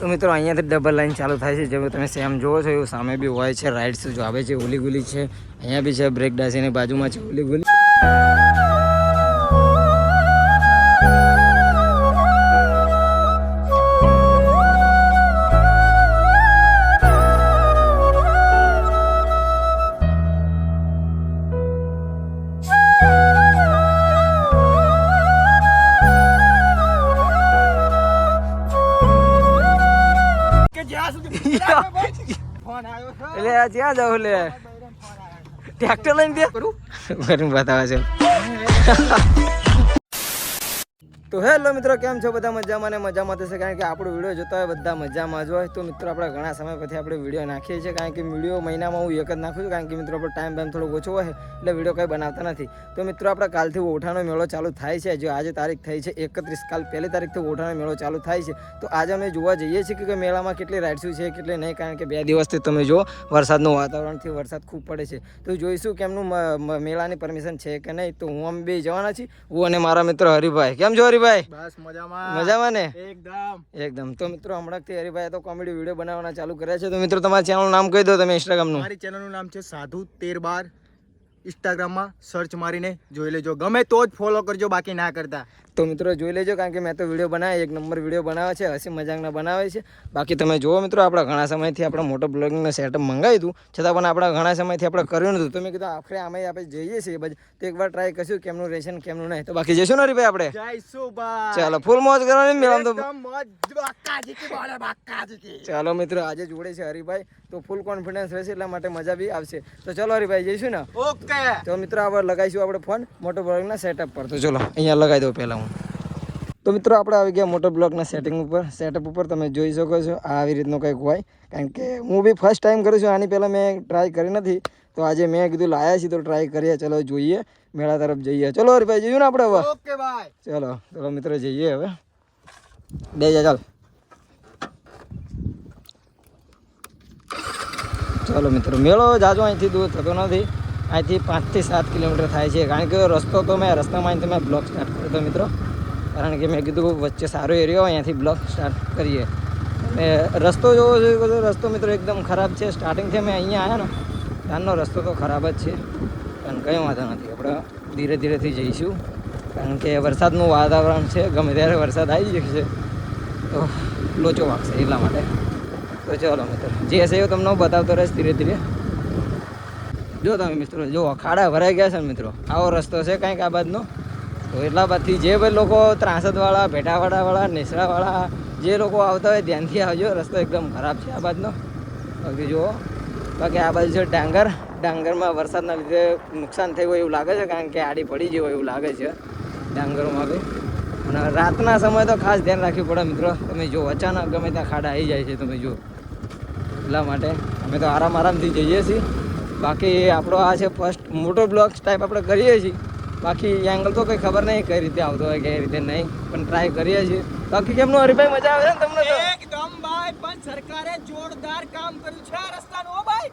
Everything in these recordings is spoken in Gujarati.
તો મિત્રો, અહીંયાથી ડબલ લાઈન ચાલુ થાય છે. જેવું તમે સેમ જોવો છો, એવું સામે બી હોય છે. રાઇડ્સ જો આવે છે ઓલી ગુલી છે. અહીંયા બી છે બ્રેક ડાસીની બાજુમાં છે ઓલી ગુલી. એટલે જ્યાં જાવ લે ટ્રેક્ટર લઈને દે. કરું? કરું બતાવે છે. તો હેલો મિત્રો, કેમ છો? બધા મજામાં ને મજામાં થશે કારણ કે આપણો વીડિયો જોતા હોય બધા મજામાં જ હોય. તો મિત્રો, આપણે ઘણા સમય પછી આપણે વીડિયો નાખીએ છીએ, કારણ કે વીડિયો મહિનામાં હું એક જ નાખું છું, કારણ કે મિત્રો, આપણો ટાઈમ ટાઈમ થોડો ઓછો હોય, એટલે વીડિયો કંઈ બનાવતા નથી. તો મિત્રો, આપણે કાલથી ઓઠાનો મેળો ચાલુ થાય છે. જો આજે તારીખ થઈ છે એકત્રીસ, કાલ પહેલી તારીખથી ઓઠાનો મેળો ચાલુ થાય છે. તો આજે અમે જોવા જઈએ છીએ કે મેળામાં કેટલી રાઇડ્સું છે, કેટલી નહીં, કારણ કે બે દિવસથી તમે જો વરસાદનું વાતાવરણથી વરસાદ ખૂબ પડે છે. તો જોઈશું કે એમનું મેળાની પરમિશન છે કે નહીં. તો હું અમે બે જવાના છીએ, હું અને મારા મિત્ર હરિભાઈ. કેમ છો હરિભાઈ? બસ મજામાં. મજામાં ને એકદમ. એકદમ. તો મિત્રો હમણાંથી હરિભાઈ તો કોમેડી વીડિયો બનાવવાના ચાલુ કર્યા છે. તો મિત્રો તમારા ચેનલનું નામ કહી દો તમે ઇન્સ્ટાગ્રામનું મારી ચેનલનું નામ છે સાધુ તેર બાર. ઇન્સ્ટાગ્રામમાં સર્ચ મારીને જોઈ લેજો. ગમે તો જ ફોલો કરજો બાકી ના કરતા. તો મિત્રો જોઈ લેજો કારણ કે મેં તો વીડિયો બનાવે એક નંબર વીડિયો બનાવે છે હસી મજાકના બનાવે છે. બાકી તમે જુઓ મિત્રો આપણા ઘણા સમયથી આપણે મોટો બ્લોગિંગનું સેટઅપ મંગાવ્યું હતું. છતાં પણ આપણે ઘણા સમયથી આપણે કર્યું નતું તો મેં કીધું આખરે આમે આપણે જઈએ છીએ બાજુ તો એકવાર ટ્રાય કરશું કેમનું રહેશે ને કેમનું નહીં. તો બાકી જઈશું ને ભાઈ આપણે? ચાલો ફૂલ મોજ કરવાની મેળામાં તો ચાલો મિત્રો આજે જોડે છે હરિભાઈ. તો ફૂલ કોન્ફિડન્સ રહેશે એટલા માટે મજા બી આવશે. તો ચલો હરિભાઈ જઈશું ને? ઓકે. તો મિત્રો આપણે લગાવીશું આપણે ફોન મોટો બ્લોગના સેટઅપ પર. તો ચલો અહીંયા લગાવી દઉં પહેલાં તો મિત્રો આપણે આવી ગયા મોટર બ્લોકના સેટિંગ ઉપર. સેટઅપ ઉપર તમે જોઈ શકો છો આ આવી રીતનું કંઈક હોય. કારણ કે હું બી ફર્સ્ટ ટાઈમ કરું છું આની પહેલાં મેં ટ્રાય કરી નથી. તો આજે મેં કીધું લાયા છીએ તો ટ્રાય કરીએ ચલો જોઈએ. મેળા તરફ જઈએ. ચલો હરીભાઈ જોયું ને આપણે હવે? ઓકે ભાઈ ચલો ચલો મિત્રો જઈએ હવે. બે જા ચાલ. ચાલો મિત્રો મેળો જાજો અહીંથી દૂર થતો નથી. અહીંથી પાંચથી સાત કિલોમીટર થાય છે. કારણ કે રસ્તો તો મેં રસ્તામાં મેં બ્લોક સ્ટાર્ટ કર્યો હતો મિત્રો. કારણ કે મેં કીધું વચ્ચે સારો એરિયો હોય અહીંયાથી બ્લોક સ્ટાર્ટ કરીએ. અને રસ્તો જોવો જોઈએ બધો રસ્તો મિત્રો એકદમ ખરાબ છે. સ્ટાર્ટિંગથી અમે અહીંયા આવ્યા ને ત્યારનો રસ્તો તો ખરાબ જ છે. પણ કંઈ વાંધો નથી. આપણે ધીરે ધીરેથી જઈશું. કારણ કે વરસાદનું વાતાવરણ છે. ગમે ત્યારે વરસાદ આવી જશે, તો લોચો વાગશે એટલા માટે. તો ચલો મિત્રો, જે હશે એ તમને બતાવતો રહીશ ધીરે ધીરે. જો તમે મિત્રો, જો ખાડા ભરાઈ ગયા છે ને મિત્રો. આવો રસ્તો છે કંઈક આ બાજુનો. તો એટલા બાદથી જે ભાઈ લોકો ત્રાસદવાળા, ભેટાવાડાવાળા, નેસડાવાળા જે લોકો આવતા હોય ધ્યાનથી આવજો. રસ્તો એકદમ ખરાબ છે આ બાજુનો. બાકી જુઓ. બાકી આ બાજુ છે ડાંગર. ડાંગરમાં વરસાદના લીધે નુકસાન થયું હોય એવું લાગે છે, કારણ કે આડી પડી ગઈ હોય એવું લાગે છે ડાંગરોમાં બી. અને રાતના સમય તો ખાસ ધ્યાન રાખવું પડે મિત્રો. તમે જો અચાનક ગમે ત્યાં ખાડા આવી જાય છે, તમે જો. એટલા માટે અમે તો આરામ આરામથી જઈએ છીએ. બાકી આપણો આ છે ફર્સ્ટ મોટો બ્લોગ ટાઈપ આપણે કરીએ છીએ. બાકી એંગલ તો કંઈ ખબર નહીં કઈ રીતે આવતો હોય કઈ રીતે નહીં પણ ટ્રાય કરીએ છીએ. બાકી કેમનું હરિભાઈ મજા આવે છે ને તમને એકદમ ભાઈ પણ સરકારે જોરદાર કામ કર્યું છે આ રસ્તાનું ભાઈ.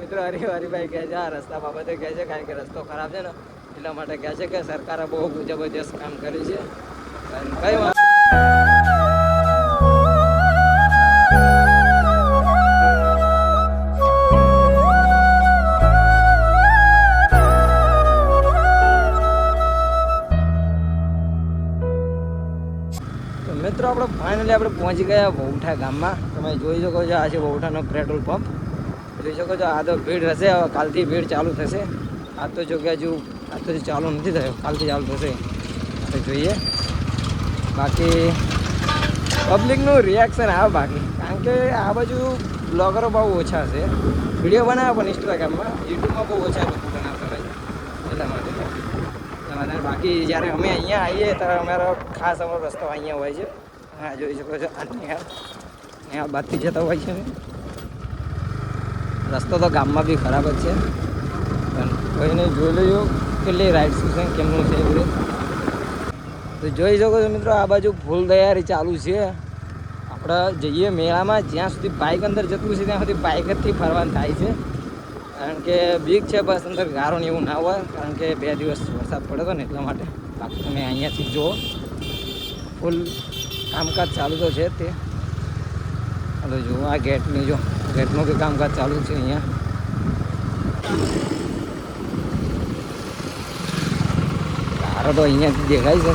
મિત્રો હરિ હરિભાઈ કહે છે આ રસ્તા બાબતે કહે છે કારણ કે રસ્તો ખરાબ છે ને એટલા માટે કહે છે કે સરકારે બહુ જબરજસ્ત કામ કર્યું છે. કઈ વાત ફાઇનલી આપણે પહોંચી ગયા બહુઠા ગામમાં. તમે જોઈ શકો છો આ છે વૌઠાનો પેટ્રોલ પંપ. જોઈ શકો છો આ તો ભીડ હશે હવે કાલથી ભીડ ચાલુ થશે. આ તો જો કે આ તો ચાલુ નથી થયો, કાલથી ચાલુ થશે. આપણે જોઈએ. બાકી પબ્લિકનું રિએક્શન આવે બાકી. કારણ કે આ બાજુ બ્લોગરો બહુ ઓછા છે. વીડિયો બનાવે પણ ઇન્સ્ટાગ્રામમાં યુટ્યુબમાં બહુ ઓછા લોકો એટલા માટે. બાકી જ્યારે અમે અહીંયા આવીએ ત્યારે અમારો ખાસ અમારો રસ્તો અહીંયા હોય છે. હા, જોઈ શકો છો. આ નિહાળ નિહાળ બાદથી જતા હોય છે. રસ્તો તો ગામમાં બી ખરાબ જ છે. પણ કોઈને જોઈ લેજો કેટલી રાઈડ શું છે, કેમનું છે બધું. તો જોઈ શકો છો મિત્રો, આ બાજુ ફૂલ તૈયારી ચાલુ છે. આપણે જઈએ મેળામાં, જ્યાં સુધી બાઇક અંદર જતું છે, ત્યાં સુધી બાઇક જથી ફરવાનું થાય છે. કારણ કે બીક છે બસ અંદર ગારો ને એવું ના હોય, કારણ કે બે દિવસ વરસાદ પડ્યો હતો ને એટલા માટે. બાકી તમે અહીંયાથી જુઓ. ફૂલ કામકાજ ચાલુ તો છે તે. હવે જો આ ગેટની જો, ગેટનું બી કામકાજ ચાલુ છે અહીંયા. તારો તો અહીંયાથી દેખાય છે.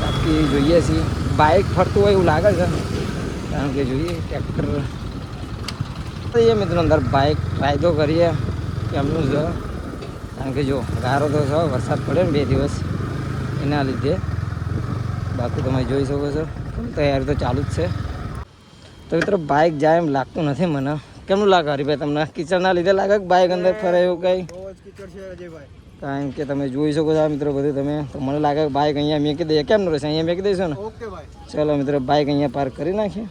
બાકી જોઈએ છીએ. બાઇક ફરતું હોય એવું લાગે છે. કારણ કે જોઈએ, ટ્રેક્ટર. એ મિત્રો અંદર બાઇક ટ્રાય તો કરીએ. કેમનું છે? કારણ કે જો, ગારો તો છે, વરસાદ પડ્યો ને બે દિવસ. એના લીધે બાકી તમે જોઈ શકો છો. તૈયારી તો ચાલુ જ છે. તો મિત્રો બાઇક જાય એમ લાગતું નથી મને. કેમનું લાગે હરીભાઈ તમને? કિચડના લીધે લાગે કે બાઇક અંદર ફરે એવું કંઈ? કારણ કે તમે જોઈ શકો છો આ મિત્રો બધું તમે. તો મને લાગે કે બાઇક અહીંયા મેકી દઈએ કેમનું રહેશે? અહીંયા મેકી દઈશું ને? ચલો મિત્રો બાઇક અહીંયા પાર્ક કરી નાખીએ.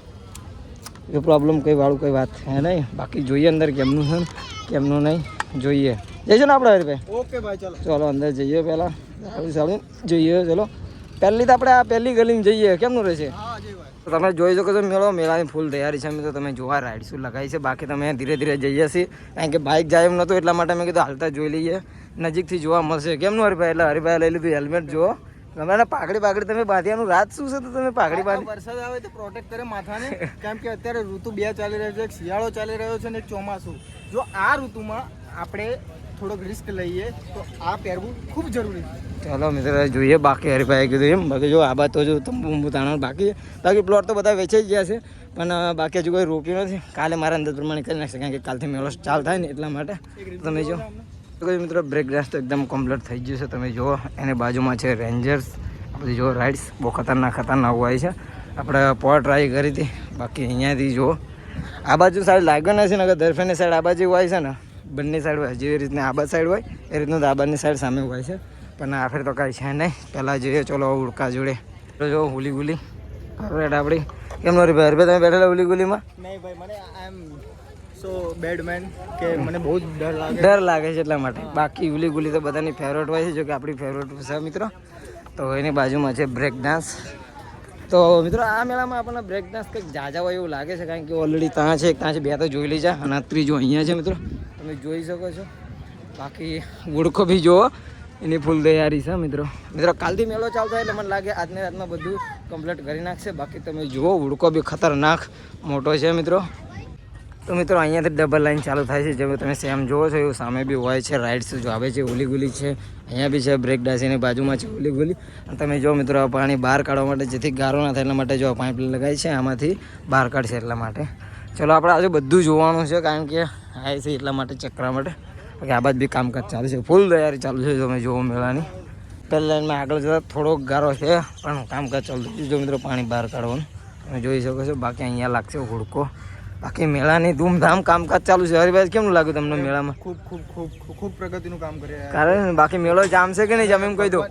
એ પ્રોબ્લેમ કંઈ વાળું કંઈ વાત છે નહીં. બાકી જોઈએ અંદર કેમનું છે ને કેમનું નહીં જોઈએ. જઈશું ને આપણે હરીભાઈ? ઓકે ભાઈ ચલો. ચલો અંદર જઈએ પહેલાં. સારું સારું જોઈએ ચલો. પહેલી તો આપણે આ પહેલી ગલીમાં જઈએ. કેમનું રહેશે? તો તમે જોઈ શકો છો મેળો મેળાની ફૂલ તૈયારી છે. મિત્રો તમે જોવા રાઈડ શું લગાવી છે. બાકી તમે ધીરે ધીરે જઈએ છીએ. કારણ કે બાઇક જાય એમ નહોતું એટલા માટે મેં કીધું હાલતા જોઈ લઈએ. નજીકથી જોવા મળશે. કેમનું હરિભાઈ? એટલે હરિભાઈ લઈ લીધું હેલ્મેટ જુઓ. તમારે પાઘડી પાઘડી તમે બાંધ્યાનું રાત શું છે તો તમે પાઘડી બાંધી વરસાદ આવે તો પ્રોટેક્ટ કરે માથાને. કેમ કે અત્યારે ઋતુ બે ચાલી રહ્યો છે એક શિયાળો ચાલી રહ્યો છે ને એક ચોમાસું. જો આ ઋતુમાં આપણે થોડોક રિસ્ક લઈએ તો આ પહેરવું ખૂબ જરૂરી છે. ચાલો મિત્ર જોઈએ બાકી હરીભાઈ કીધું એમ. બાકી જો આ બાદ તો જો તંબુ તાણવાનું બાકી બાકી પ્લોટ તો બધા વેચાઈ જ ગયા છે પણ બાકી હજુ કોઈ રોક્યું નથી. કાલે મારા અંદાજ પ્રમાણે કરી નાખશે કારણ કે કાલથી મેળો ચાલ થાય ને એટલા માટે. તમે જો. તો કોઈ મિત્રો બ્રેકડાસ તો એકદમ કમ્પ્લીટ થઈ ગયું છે. તમે જુઓ એની બાજુમાં છે રેન્જર્સ બધી જુઓ રાઇડ્સ બહુ ખતરનાક ખતરનાક હોય છે. આપણે પોર ટ્રાય કરી હતી. બાકી અહીંયાથી જુઓ. આ બાજુ સાઈડ લાગ્યો નથી ને અગર દરફેની સાઈડ આ બાજુ હોય છે ને. બંને સાઈડ હોય જેવી રીતના આબા સાઈડ હોય એ રીતનું તો આ સાઈડ સામે હોય છે. પણ આ ફેર તો કાંઈ છે નહીં. પહેલાં જોઈએ ચલો ઉડકા જોડે. તો જો હુલી ગુલી રેડ આપણી. કેમ નો ભાઈ? તમે બેઠેલા હુલી ગુલીમાં નહીં ભાઈ મને આઈ એમ સો બેડ મેન કે મને બહુ ડર લાગે. ડર લાગે છે એટલા માટે. બાકી હુલી ગુલી તો બધાની ફેવરેટ હોય છે જો કે આપણી ફેવરેટ છે મિત્રો. તો એની બાજુમાં છે બ્રેક ડાન્સ. તો મિત્રો, આ મેળામાં આપણને બ્રેક ડાન્સ કંઈક જાજા હોય એવું લાગે છે, કારણ કે ઓલરેડી ત્યાં છે ત્યાં છે, બે તો જોઈ લીધા, અને ત્રીજો અહીંયા છે મિત્રો. તમે જોઈ શકો છો. બાકી ગુડખો બી જુઓ, એની ફૂલ તૈયારી છે મિત્રો. મિત્રો, કાલથી મેળો ચાલતો એટલે મને લાગે આજની રાતમાં બધું કમ્પ્લીટ કરી નાખશે. બાકી તમે જુઓ ઉડકો બી ખતરનાક મોટો છે મિત્રો. તો મિત્રો, અહીંયાથી ડબલ લાઈન ચાલુ થાય છે. જેમ તમે સેમ જોવો છો, એવું સામે બી હોય છે રાઇડ્સ જો આવે છે ઓલી ગુલી છે. અહીંયા બી છે બ્રેક ડાસીની બાજુમાં છે ઓલી ગુલી અને તમે જો મિત્રો પાણી બહાર કાઢવા માટે, જેથી ગારો ના થાય એટલા માટે જો પાઇપ લગાવી છે, આમાંથી બહાર કાઢશે એટલા માટે. ચલો, આપણે આજે બધું જોવાનું છે, કારણ કે આ છે એટલા માટે ચકરા માટે. બાકી આ બાજુ બી કામકાજ ચાલુ છે ફૂલ તૈયારી ચાલુ છે તમે જોવો મેળાની. પહેલાં લાઈનમાં આગળ જતા થોડોક ગારો છે, પણ કામકાજ ચાલુ છે. જો મિત્રો, પાણી બહાર કાઢવાનું. તમે જોઈ શકો છો, બાકી અહીંયા લાગશે હુડકો. બાકી મેળાની ધૂમધામ કામકાજ ચાલુ છે. હરિભાઈ કેમનું લાગ્યું તમને મેળામાં? ખૂબ ખૂબ ખૂબ ખૂબ પ્રગતિનું કામ કરે કારણ બાકી મેળો જામશે કે નહીં જામે એમ કહી દો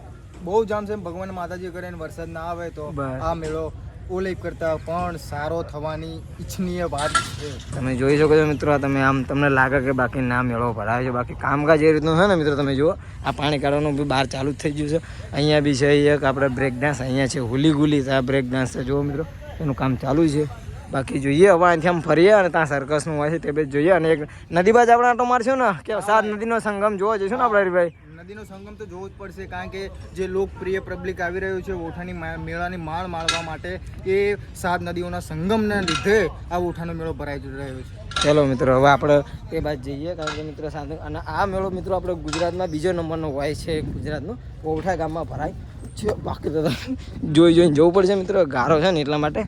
બહુ જામ છે ભગવાન માતાજી કરે વરસાદ ના આવે તો આ મેળો ઓલેપ કરતા પણ સારો થવાની ઈચ્છનીય વાત છે. તમે જોઈ શકો છો મિત્રો આ તમે આમ તમને લાગે કે બાકી ના મેળો ભરાવે છે. બાકી કામકાજ એ રીતનું છે ને મિત્રો તમે જુઓ. આ પાણી કાઢવાનું બી બહાર ચાલુ જ થઈ ગયું છે. અહીંયા બી છે એક આપણે બ્રેક ડાન્સ અહીંયા છે હુલી ગુલી છે આ બ્રેક ડાન્સ છે. જુઓ મિત્રો એનું કામ ચાલુ છે. બાકી જોઈએ હવે અહીંથી આમ ફરીએ અને ત્યાં સર્કસનું હોય છે તે બી જોઈએ. અને એક નદી બાજુ આપણે આટો મારશું ને? કે સાત નદીનો સંગમ જોવા જઈશું ને આપણે હરીભાઈ? નદીનો સંગમ તો જોવો જ પડશે કારણ કે જે લોકપ્રિય પબ્લિક આવી રહ્યું છે ઓઠાની મેળાની માળ માળવા માટે એ સાત નદીઓના સંગમને લીધે આ ઓઠાનો મેળો ભરાઈ રહ્યો છે. ચલો મિત્રો હવે આપણે તે બાજુ જઈએ કારણ કે મિત્રો સાથે અને આ મેળો મિત્રો આપણે ગુજરાતમાં બીજો નંબરનો હોય છે ગુજરાતનો. ઓઠા ગામમાં ભરાય છે. બાકી તો જોઈ જોઈને જવું પડશે મિત્રો ગારો છે ને એટલા માટે.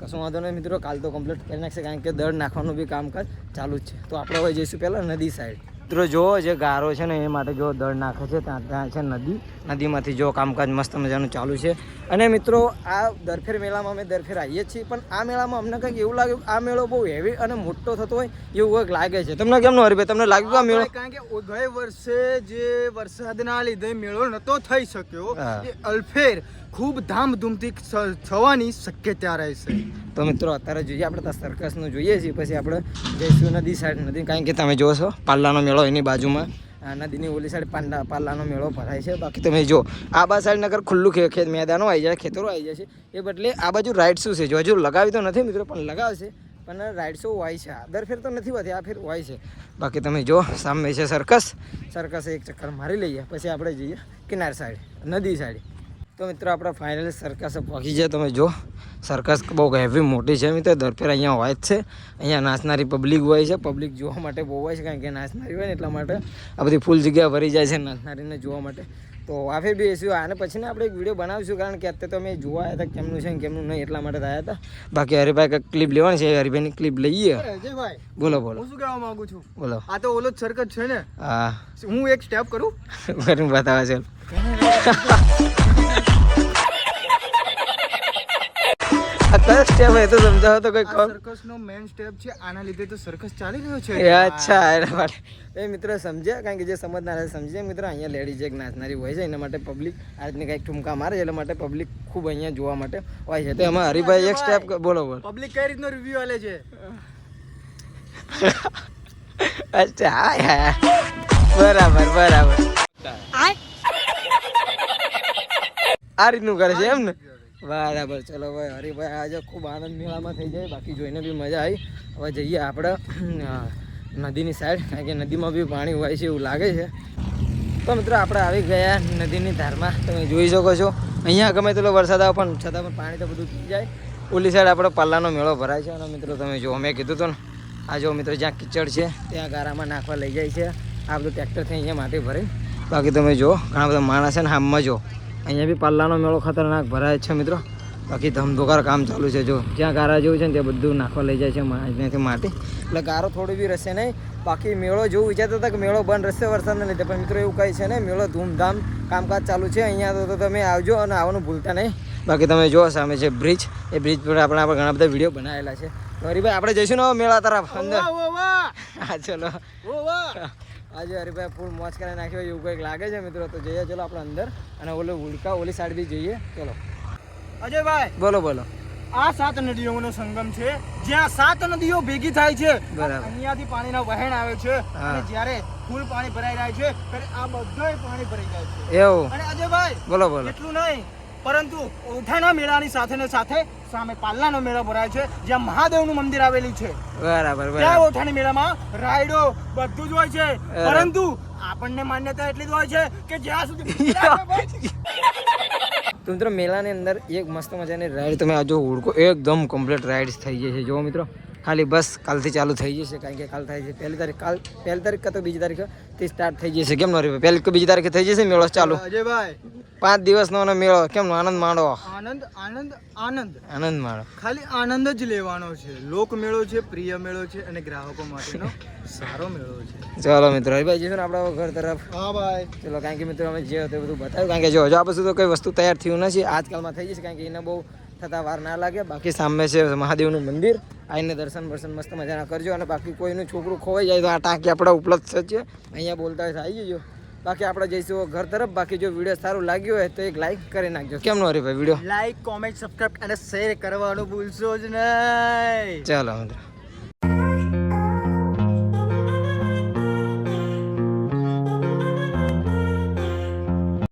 કશું વાંધો નહીં મિત્રો કાલ તો કમ્પ્લીટ કરી નાખશે કારણ કે દળ નાખવાનું બી કામકાજ ચાલુ જ છે. તો આપણે હવે જઈશું પહેલાં નદી સાઈડ મિત્રો જો જે ગારો છે ને એ માટે જો દળ નાખે છે ત્યાં ત્યાં છે નદી. નદીમાંથી જો કામકાજ મસ્ત મજાનું ચાલુ છે. અને મિત્રો આ દરફેર મેળામાં અમે દરફેર આવીએ છીએ પણ આ મેળામાં અમને કંઈક એવું લાગ્યું આ મેળો બહુ હેવી અને મોટો થતો હોય એવું કંઈક લાગે છે. તમને કેમનું હરીભાઈ તમને લાગ્યું આ મેળો કારણ કે ગયે વર્ષે જે વરસાદના લીધે મેળો નહોતો થઈ શક્યો. એ અલ્ફેર ખૂબ ધામધૂમથી થવાની શક્યતા રહેશે તો મિત્રો, અત્યારે જોઈએ આપણે ત્યાં સર્કસનું જોઈએ છીએ, પછી આપણે જઈશું નદી સાઈડ નદી કારણ કે તમે જોશો, પાલ્લાનો મેળો એની બાજુમાં. નદીની ઓલી સાઈડ પાંડા પાલ્લાનો મેળો ભરાય છે. બાકી તમે જો, આ બા સાઈડ નગર ખુલ્લું ખે, ખેત મેદાનો આવી જાય, ખેતરો આવી જાય છે. એ બદલે આ બાજુ રાઇડ શું છે? જો હજુ લગાવી તો નથી મિત્રો, પણ લગાવશે. પણ રાઇડ્સો હોય છે? દર ફેર તો નથી હોતી, આ ફેર હોય છે. બાકી તમે જો, સામે છે સર્કસ સર્કસ એક ચક્કર મારી લઈએ, પછી આપણે જઈએ કિનાર સાઈડ નદી સાઈડ તો મિત્રો આપણે ફાઇનલી સરકસ પહોંચી જાય તમે જો સરકસ બહુ હેવી મોટી છે મિત્રો. દરફેર અહીંયા હોય જ છે. અહીંયા નાચનારી પબ્લિક હોય છે. પબ્લિક જોવા માટે બહુ હોય છે કારણ કે નાચનારી હોય ને એટલા માટે આ બધી ફૂલ જગ્યા ભરી જાય છે નાચનારીને જોવા માટે. તો આફે બી એસ્યું આને પછી ને આપણે એક વીડિયો બનાવીશું કારણ કે અત્યારે તો અમે જોવા આવ્યા હતા કેમનું છે ને કેમનું નહીં એટલા માટે થયા હતા. બાકી હરિભાઈ કંઈક ક્લિપ લેવાની છે. હરિભાઈની ક્લિપ લઈએ. બોલો બોલો. શું કહેવા માંગુ છું? બોલો. આ તો ઓલો સરકસ છે ને. હા. હું એક સ્ટેપ કરું? બતાવે છે. આ કયો સ્ટેપ એ તો સમજાવો તો કંઈક કહો સર્કસ નો સ્ટેપ છે આના લીધે તો સર્કસ ચાલી રહ્યો છે. અચ્છા એના માટે. એ મિત્રો સમજ્યા? કારણ કે જે સમજનાર સમજે મિત્રો અહીંયા લેડીઝ એક નાચનારી હોય છે એના માટે પબ્લિક આ રીતની કંઈક ઠુમકા મારે એટલા માટે પબ્લિક ખૂબ અહીંયા જોવા માટે હોય છે. તો એમાં હરિભાઈ એક સ્ટેપ બોલો બોલો. પબ્લિક કઈ રીતનો રિવ્યુ આલે છે? અચ્છા બરાબર બરાબર. આ રીતનું કરે છે એમ ને? બરાબર ચલો ભાઈ હરિભાઈ આજે ખૂબ આનંદ મેળામાં થઈ જાય બાકી જોઈને બી મજા આવી. હવે જઈએ આપણે નદીની સાઈડ કારણ કે નદીમાં બી પાણી હોય છે એવું લાગે છે. તો મિત્રો આપણે આવી ગયા નદીની ધારમાં તમે જોઈ શકો છો. અહીંયા ગમે તેટલો વરસાદ આવે પણ છતાં પણ પાણી તો બધું થઈ જાય. ઓલી સાઈડ આપણે પલ્લાનો મેળો ભરાય છે. અને મિત્રો તમે જો મેં કીધું હતું ને આ જો મિત્રો જ્યાં કિચડ છે ત્યાં ગારામાં નાખવા લઈ જાય છે. આ બધું ટ્રેક્ટરથી અહીંયા માટી ભરી બાકી તમે જો ઘણા બધા માણસ છે ને હામમાં જો. અહીંયા બી પાલ્લાનો મેળો ખતરનાક ભરાય છે મિત્રો. બાકી ધમધોકાર કામ ચાલુ છે જો. જ્યાં ગારા જેવું છે ને ત્યાં બધું નાખવા લઈ જાય છે અહીંયાથી માટી. એટલે ગારો થોડું બી રહેશે નહીં. બાકી મેળો જેવું વિચારતા હતા કે મેળો બંધ રહેશે વરસાદને લીધે. પણ મિત્રો એવું કંઈ છે ને મેળો ધૂમધામ કામકાજ ચાલુ છે. અહીંયા તો- તમે આવજો અને આવવાનું ભૂલતા નહીં. બાકી તમે જો સામે છે બ્રિજ. એ બ્રિજ પર આપણે આપણે ઘણા બધા વીડિયો બનાવેલા છે. તો હરીભાઈ આપણે જઈશું ને મેળા તરફ. અંદર. હા ચલો. વાહ આજે હરીભાઈ ફૂલ મોજ કરી નાખ્યો. એવું કંઈક લાગે છે મિત્રો તો જઈએ ચલો આપણે અંદર. અને ઓલો ઉડકા ઓલી સાઈડ બી જઈએ. ચલો. અજયભાઈ! બોલો બોલો. આ સાત નદીઓનો સંગમ છે. જ્યાં સાત નદીઓ ભેગી થાય છે. અહીંયાથી પાણીના વહેણ આવે છે. અને જ્યારે ફૂલ પાણી ભરાઈ જાય છે ત્યારે આ બધોય પાણી ભરાઈ જાય છે. એવું. અને અજયભાઈ બોલો બોલો. એટલું નહીં. પરંતુ ઓઠાના મેળાની સાથે ને સાથે સામે પાલ્લાનો મેળો ભરાય છે જ્યાં મહાદેવનું મંદિર આવેલું છે. બરાબર ત્યાં ઓઠાની મેળામાં રાયડો બધું જ હોય છે. પરંતુ આપણને માન્યતા એટલી જ હોય છે કે જ્યાં સુધી તો મિત્રો મેળાની અંદર એક મસ્ત મજાની રાઈડ તમે આ જો હુડકો એકદમ કમ્પ્લીટ રાઈડ થઈ ગઈ છે. જો મિત્રો. ખાલી બસ કાલથી ચાલુ થઈ જશે કારણ કે કાલ થાય છે પહેલી તારીખ. કાલ પહેલી તારીખ કાં તો બીજી તારીખથી સ્ટાર્ટ થઈ જશે. કેમ નો પહેલી કે બીજી તારીખે થઈ જશે મેળો ચાલુ? અજયભાઈ. પાંચ દિવસનો નો મેળો કેમ આનંદ માણો. આનંદ આનંદ આનંદ. આનંદ માણો. ખાલી આનંદ જ લેવાનો છે. લોક મેળો છે પ્રિય મેળો છે અને ગ્રાહકો માટેનો સારો મેળો છે. ચાલો મિત્રો હરીભાઈ જઈશું ને આપણા ઘર તરફ. હા ભાઈ. ચલો કારણ કે મિત્રો અમે જે હતું બધું બતાવ્યું. કારણ કે જો હજુ આ બધું તો કઈ વસ્તુ તૈયાર થયું નથી. આજકાલમાં થઈ જશે કારણ કે એને બહુ થતા વાર ના લાગે. બાકી સામે છે મહાદેવનું મંદિર. આવીને દર્શન બર્શન મસ્ત મજાના કરજો અને બાકી કોઈનું છોકરું ખોવાઈ જાય તો આ ટાંકી આપણા ઉપલબ્ધ છે અહીંયા બોલતા હોય આવી જજો બાકી આપણે જઈશું ઘર તરફ. બાકી જો વીડિયો સારું લાગ્યો હોય તો એક લાઈક કરી નાખજો. કેમનો Haribhai video like comment subscribe અને શેર કરવાનું ભૂલશો જ નહીં. ચાલો મિત્રો